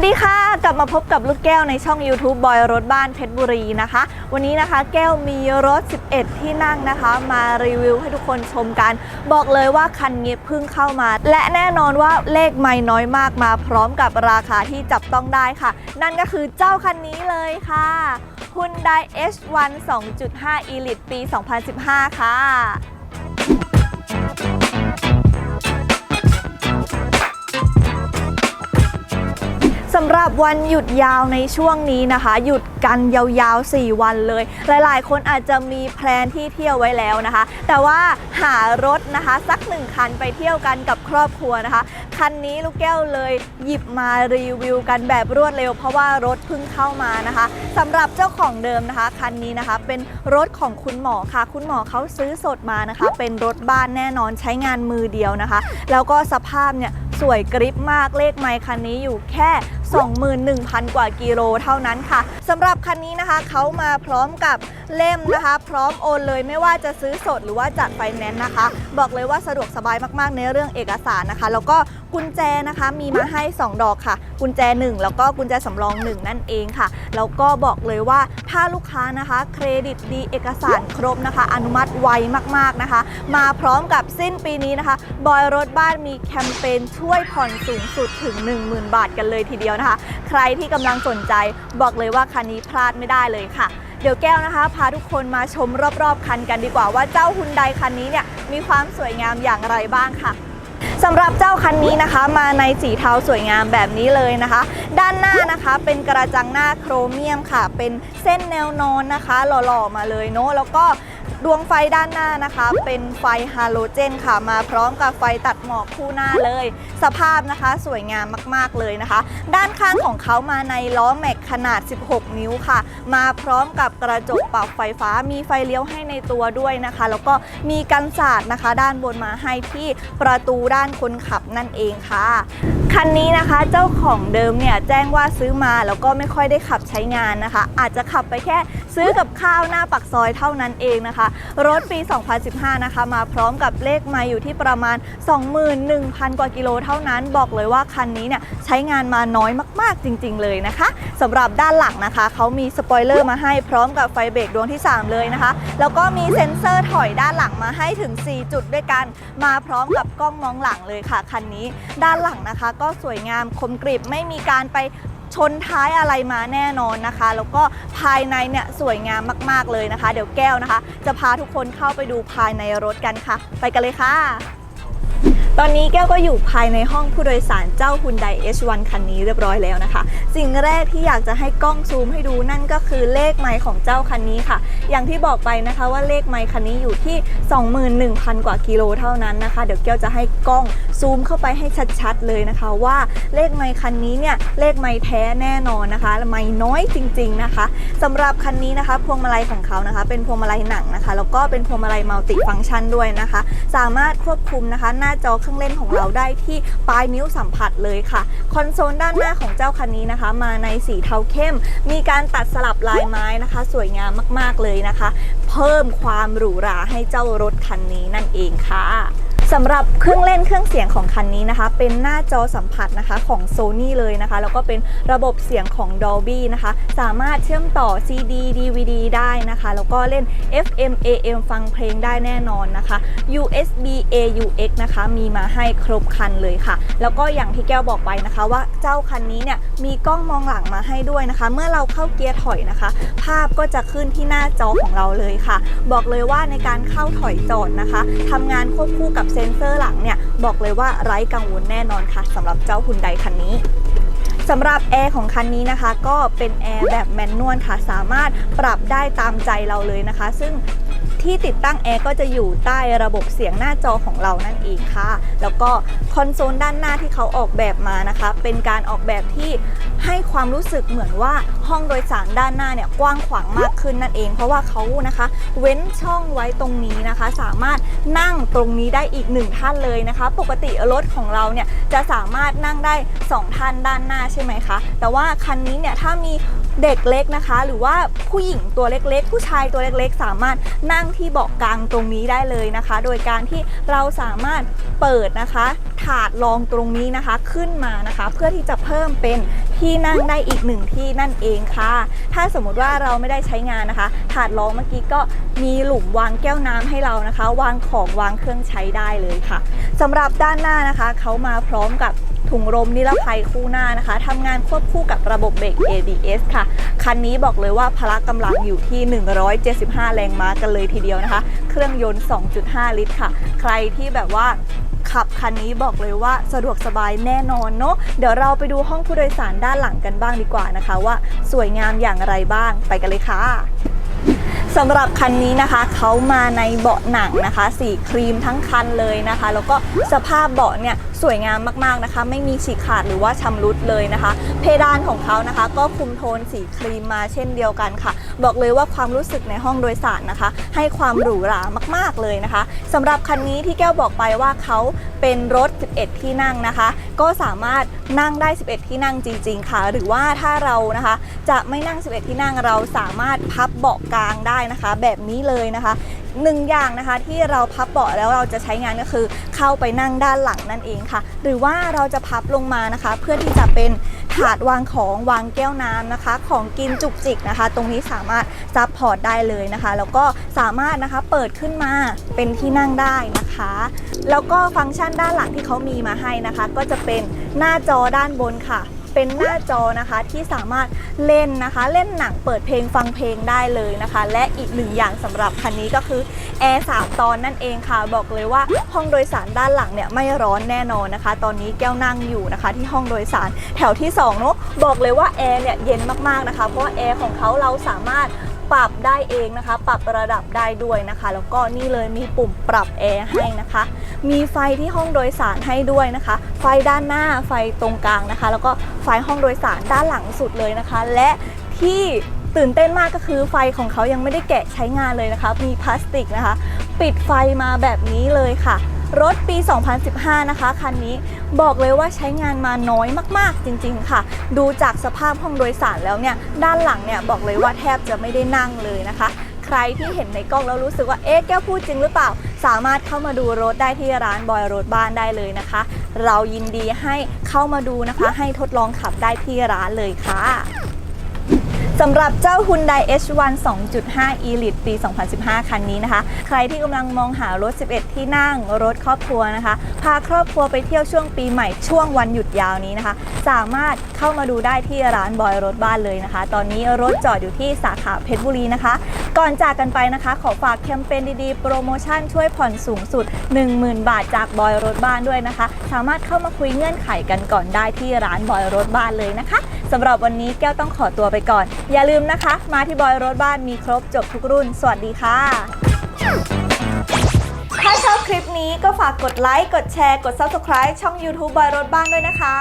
วัสดีค่ะ กลับมาพบกับลูกแก้วในช่อง YouTube บอยรถบ้านเพชรบุรีนะคะ วันนี้นะคะแก้วมีรถ 11 ที่นั่งนะคะ มารีวิวให้ทุกคนชมกัน บอกเลยว่าคันนี้เพิ่งเข้ามา และแน่นอนว่าเลขไม่น้อยมากมาพร้อมกับราคาที่จับต้องได้ค่ะ นั่นก็คือเจ้าคันนี้เลยค่ะ Hyundai H1 2.5 Elite ปี 2015 ค่ะ สำหรับวันหยุดยาวในช่วงนี้นะคะ หยุดกันยาวๆ 4 วันเลย หลายๆ คนอาจจะมีแพลนที่เที่ยวไว้แล้วนะคะ แต่ว่าหารถนะคะ สักหนึ่งคันไปเที่ยวกันกับครอบครัวนะคะ คันนี้ลูกแก้วเลยหยิบมารีวิวกันแบบรวดเร็ว เพราะว่ารถเพิ่งเข้ามานะคะสำหรับเจ้าของเดิมนะคะ คันนี้นะคะ เป็นรถของคุณหมอค่ะ คุณหมอเขาซื้อสดมานะคะ เป็นรถบ้านแน่นอนใช้งานมือเดียวนะคะ แล้วก็สภาพเนี่ยสวยกริปมากเลขไมค์คันนี้อยู่แค่ 21,000 กว่ากิโลเท่านั้นค่ะสำหรับคันนี้นะคะเขามาพร้อมกับเล่มนะคะ พร้อมโอนเลยไม่ว่าจะซื้อสดหรือว่าจัดไฟแนนซ์นะคะ บอกเลยว่าสะดวกสบายมากๆในเรื่องเอกสารนะคะ แล้วก็กุญแจนะคะมีมาให้ 2 ดอกค่ะ กุญแจ 1 แล้วก็กุญแจสำรอง 1 นั่นเองค่ะ แล้วก็บอกเลยว่าถ้าลูกค้านะคะเครดิตดีเอกสารครบนะคะ อนุมัติไวมากๆนะคะ มาพร้อมกับสิ้นปีนี้นะคะ บอยรถบ้านมีแคมเปญช่วยผ่อนสูงสุดถึง 10,000 บาทกันเลยทีเดียวนะคะ ใครที่กำลังสนใจบอกเลยว่าคันนี้พลาดไม่ได้เลยค่ะ เดี๋ยวแก้วนะคะ พาทุกคนมาชมรอบๆ คันกันดีกว่าว่าเจ้าฮุนไดคันนี้เนี่ยมีความสวยงามอย่างไรบ้างค่ะสำหรับเจ้าคันนี้นะคะ มาในสีเทาสวยงามแบบนี้เลยนะคะ ด้านหน้านะคะเป็นกระจังหน้าโครเมียมค่ะ เป็นเส้นแนวนอนนะคะ หล่อๆมาเลยเนาะแล้วก็ ดวงไฟด้านหน้านะคะ เป็นไฟฮาโลเจนค่ะ มาพร้อมกับไฟตัดหมอกคู่หน้าเลย สภาพนะคะสวยงามมากๆเลยนะคะ ด้านข้างของเขามาในล้อแม็กขนาด 16 นิ้วค่ะ มาพร้อมกับกระจกปรับไฟฟ้า มีไฟเลี้ยวให้ในตัวด้วยนะคะ แล้วก็มีกันศาสตร์นะคะ ด้านบนมาให้ที่ประตูด้านคนขับนั่นเองค่ะคันนี้นะคะเจ้าของเดิมเนี่ยแจ้งว่าซื้อมาแล้วก็ไม่ค่อยได้ขับใช้งานนะคะ อาจจะขับไปแค่ซื้อกับข้าวหน้าปักซอยเท่านั้นเองนะคะรถปี 2015 นะคะ มาพร้อมกับเลขไมาอยู่ที่ประมาณ 21,000 กว่ากิโลเท่านั้น บอกเลยว่าคันนี้เนี่ยใช้งานมาน้อยมากๆจริง ๆ เลยนะคะสำหรับด้านหลังนะคะ เขามีสปอยเลอร์มาให้พร้อมกับไฟเบรกดวงที่ 3 เลยนะคะ แล้วก็มีเซ็นเซอร์ถอยด้านหลังมาให้ถึง 4 จุดด้วยกัน มาพร้อมกับกล้องมองหลังเลยค่ะคันนี้ ด้านหลังนะคะ ก็สวยงามคมกริบไม่มีการไป ชนท้ายอะไรมาแน่นอนนะคะ แล้วก็ภายในเนี่ยสวยงามมาก ๆ เลยนะคะ เดี๋ยวแก้วนะคะ จะพาทุกคนเข้าไปดูภายในรถกันค่ะ ไปกันเลยค่ะ ตอนนี้แก้วก็อยู่ภายในห้องผู้โดยสารเจ้า Hyundai H1 คันนี้เรียบร้อยแล้วนะคะ สิ่งแรกที่อยากจะให้กล้องซูมให้ดูนั่นก็คือเลขไมค์ของเจ้าคันนี้ค่ะ อย่างที่บอกไปนะคะว่าเลขไมค์คันนี้อยู่ที่ 21,000 กว่ากิโลเท่านั้นนะคะ เดี๋ยวแก้วจะให้กล้องซูมเข้าไปให้ชัดๆเลยนะคะ ว่าเลขไมค์คันนี้เนี่ยเลขไมค์แท้แน่นอนนะคะไมค์น้อยจริง ๆนะคะสำหรับคันนี้นะคะ พวงมาลัยของเขานะคะ เป็นพวงมาลัยหนังนะคะ แล้วก็เป็นพวงมาลัยมัลติฟังก์ชันด้วยนะคะ สามารถควบคุมนะคะ หน้าจอรื่องเล่นของเราได้ที่ปลายนิ้วสัมผัสเลยค่ะ คอนโซลด้านหน้าของเจ้าคันนี้นะคะ มาในสีเทาเข้ม มีการตัดสลับลายไม้นะคะ สวยงามมากๆเลยนะคะ เพิ่มความหรูหราให้เจ้ารถคันนี้นั่นเองค่ะ สำหรับเครื่องเล่นเครื่องเสียงของคันนี้นะคะ เป็นหน้าจอสัมผัสนะคะของ Sony เลยนะคะ แล้วก็เป็นระบบเสียงของ Dolby นะคะ สามารถเชื่อมต่อ CD DVD ได้นะคะ แล้วก็เล่น FM AM ฟังเพลงได้แน่นอนนะคะ USB AUX นะคะ มีมาให้ครบคันเลยค่ะ แล้วก็อย่างที่แก้วบอกไปนะคะว่าเจ้าคันนี้เนี่ยมีกล้องมองหลังมาให้ด้วยนะคะ เมื่อเราเข้าเกียร์ถอยนะคะ ภาพก็จะขึ้นที่หน้าจอของเราเลยค่ะ บอกเลยว่าในการเข้าถอยจอดนะคะทำงานควบคู่กับเซ็นเซอร์หลังเนี่ยบอกเลยว่าไร้กังวลแน่นอนค่ะสำหรับเจ้าฮุนไดคันนี้สำหรับแอร์ของคันนี้นะคะ ก็เป็นแอร์แบบแมนนวลค่ะ สามารถปรับได้ตามใจเราเลยนะคะ ซึ่ง ที่ติดตั้งแอร์ก็จะอยู่ใต้ระบบเสียงหน้าจอของเรานั่นเองค่ะ แล้วก็คอนโซลด้านหน้าที่เขาออกแบบมานะคะ เป็นการออกแบบที่ให้ความรู้สึกเหมือนว่าห้องโดยสารด้านหน้าเนี่ยกว้างขวางมากขึ้นนั่นเอง เพราะว่าเขานะคะ เว้นช่องไว้ตรงนี้นะคะ สามารถนั่งตรงนี้ได้อีกหนึ่งท่านเลยนะคะ ปกติรถของเราเนี่ยจะสามารถนั่งได้ 2 ท่านด้านหน้าใช่ไหมคะ แต่ว่าคันนี้เนี่ยถ้ามีเด็กเล็กนะคะ หรือว่าผู้หญิงตัวเล็กๆ ผู้ชายตัวเล็กๆ สามารถนั่งที่เบาะกลางตรงนี้ได้เลยนะคะ โดยการที่เราสามารถเปิดนะคะ ถาดรองตรงนี้นะคะขึ้นมานะคะ เพื่อที่จะเพิ่มเป็นที่นั่งได้อีกหนึ่งที่นั่นเองค่ะ ถ้าสมมุติว่าเราไม่ได้ใช้งานนะคะ ถาดรองเมื่อกี้ก็มีหลุมวางแก้วน้ำให้เรานะคะ วางของวางเครื่องใช้ได้เลยค่ะสำหรับด้านหน้านะคะเขามาพร้อมกับ ถุงลมนิรภัยคู่หน้านะคะทำงานควบคู่กับระบบเบรก ABS ค่ะ คันนี้บอกเลยว่าพละกำลังอยู่ที่ 175 แรงม้ากันเลยทีเดียวนะคะ เครื่องยนต์ 2.5 ลิตรค่ะ ใครที่แบบว่า ขับคันนี้บอกเลยว่าสะดวกสบายแน่นอนเนาะเดี๋ยวเราไปดูห้องผู้โดยสารด้านหลังกันบ้างดีกว่านะคะ ว่าสวยงามอย่างไรบ้างไปกันเลยค่ะสำหรับคันนี้นะคะเขามาในเบาะหนังนะคะ สีครีมทั้งคันเลยนะคะ แล้วก็สภาพเบาะเนี่ยสวยงามมากๆนะคะ ไม่มีฉีกขาดหรือว่าชำรุดเลยนะคะ เพดานของเขานะคะ ก็คุมโทนสีครีมมาเช่นเดียวกันค่ะ บอกเลยว่าความรู้สึกในห้องโดยสารนะคะ ให้ความหรูหรามาก ๆเลยนะคะสำหรับคันนี้ที่แก้วบอกไปว่าเขาเป็นรถ 11 ที่นั่งนะคะ ก็สามารถนั่งได้ 11 ที่นั่งจริง ๆ ค่ะ หรือว่าถ้าเรานะคะ จะไม่นั่ง 11 ที่นั่งเราสามารถพับเบาะกลางได้นะคะ แบบนี้เลยนะคะหนึ่งอย่างนะคะที่เราพับเบาะแล้วเราจะใช้งานก็คือ เข้าไปนั่งด้านหลังนั่นเองค่ะ หรือว่าเราจะพับลงมานะคะ เพื่อที่จะเป็นถาดวางของวางแก้วน้ำนะคะ ของกินจุกจิกนะคะ ตรงนี้สามารถ ซับพอร์ตได้เลยนะคะ แล้วก็สามารถนะคะเปิดขึ้นมาเป็นที่นั่งได้นะคะ แล้วก็ฟังก์ชันด้านหลังที่เขามีมาให้นะคะ ก็จะเป็นหน้าจอด้านบนค่ะเป็นหน้าจอนะคะที่สามารถเล่นนะคะ เล่นหนังเปิดเพลงฟังเพลงได้เลยนะคะ และอีกหนึ่งอย่างสำหรับคันนี้ก็คือแอร์3ตอนนั่นเองค่ะ บอกเลยว่าห้องโดยสารด้านหลังเนี่ยไม่ร้อนแน่นอนนะคะ ตอนนี้แก้วนั่งอยู่นะคะ ที่ห้องโดยสารแถวที่2เนาะบอกเลยว่าแอร์เนี่ยเย็นมากๆนะคะ เพราะว่าแอร์ของเขาเราสามารถ ปรับได้เองนะคะ ปรับระดับได้ด้วยนะคะ แล้วก็นี่เลยมีปุ่มปรับแอร์ให้นะคะ มีไฟที่ห้องโดยสารให้ด้วยนะคะ ไฟด้านหน้าไฟตรงกลางนะคะ แล้วก็ไฟห้องโดยสารด้านหลังสุดเลยนะคะ และที่ตื่นเต้นมากก็คือไฟของเขายังไม่ได้แกะใช้งานเลยนะคะ มีพลาสติกนะคะ ปิดไฟมาแบบนี้เลยค่ะ รถปี 2015 นะคะ คันนี้บอกเลยว่าใช้งานมาน้อยมากๆจริง ๆ ค่ะ ดูจากสภาพห้องโดยสารแล้วเนี่ย ด้านหลังเนี่ยบอกเลยว่าแทบจะไม่ได้นั่งเลยนะคะ ใครที่เห็นในกล้องแล้วรู้สึกว่า เอ๊ะแก้วพูดจริงหรือเปล่า สามารถเข้ามาดูรถได้ที่ร้านบอยรถบ้านได้เลยนะคะ เรายินดีให้เข้ามาดูนะคะ ให้ทดลองขับได้ที่ร้านเลยค่ะ สำหรับเจ้า Hyundai H1 2.5 Elite ปี 2015 คันนี้นะคะ ใครที่กำลังมองหารถ 11 ที่นั่ง รถครอบครัวนะคะ พาครอบครัวไปเที่ยวช่วงปีใหม่ช่วงวันหยุดยาวนี้นะคะ สามารถเข้ามาดูได้ที่ร้านบอยรถบ้านเลยนะคะ ตอนนี้รถจอดอยู่ที่สาขาเพชรบุรีนะคะ ก่อนจากกันไปนะคะ ขอฝากแคมเปญดีๆ โปรโมชั่นช่วยผ่อนสูงสุด 10,000 บาทจากบอยรถบ้านด้วยนะคะ สามารถเข้ามาคุยเงื่อนไขกันก่อนได้ที่ร้านบอยรถบ้านเลยนะคะสำหรับวันนี้แก้วต้องขอตัวไปก่อนอย่าลืมนะคะ มาที่บอยรถบ้านมีครบจบทุกรุ่น สวัสดีค่ะ ถ้าชอบคลิปนี้ก็ฝากกดไลค์ กดแชร์ กด Subscribe ช่อง YouTube บอยรถบ้านด้วยนะคะ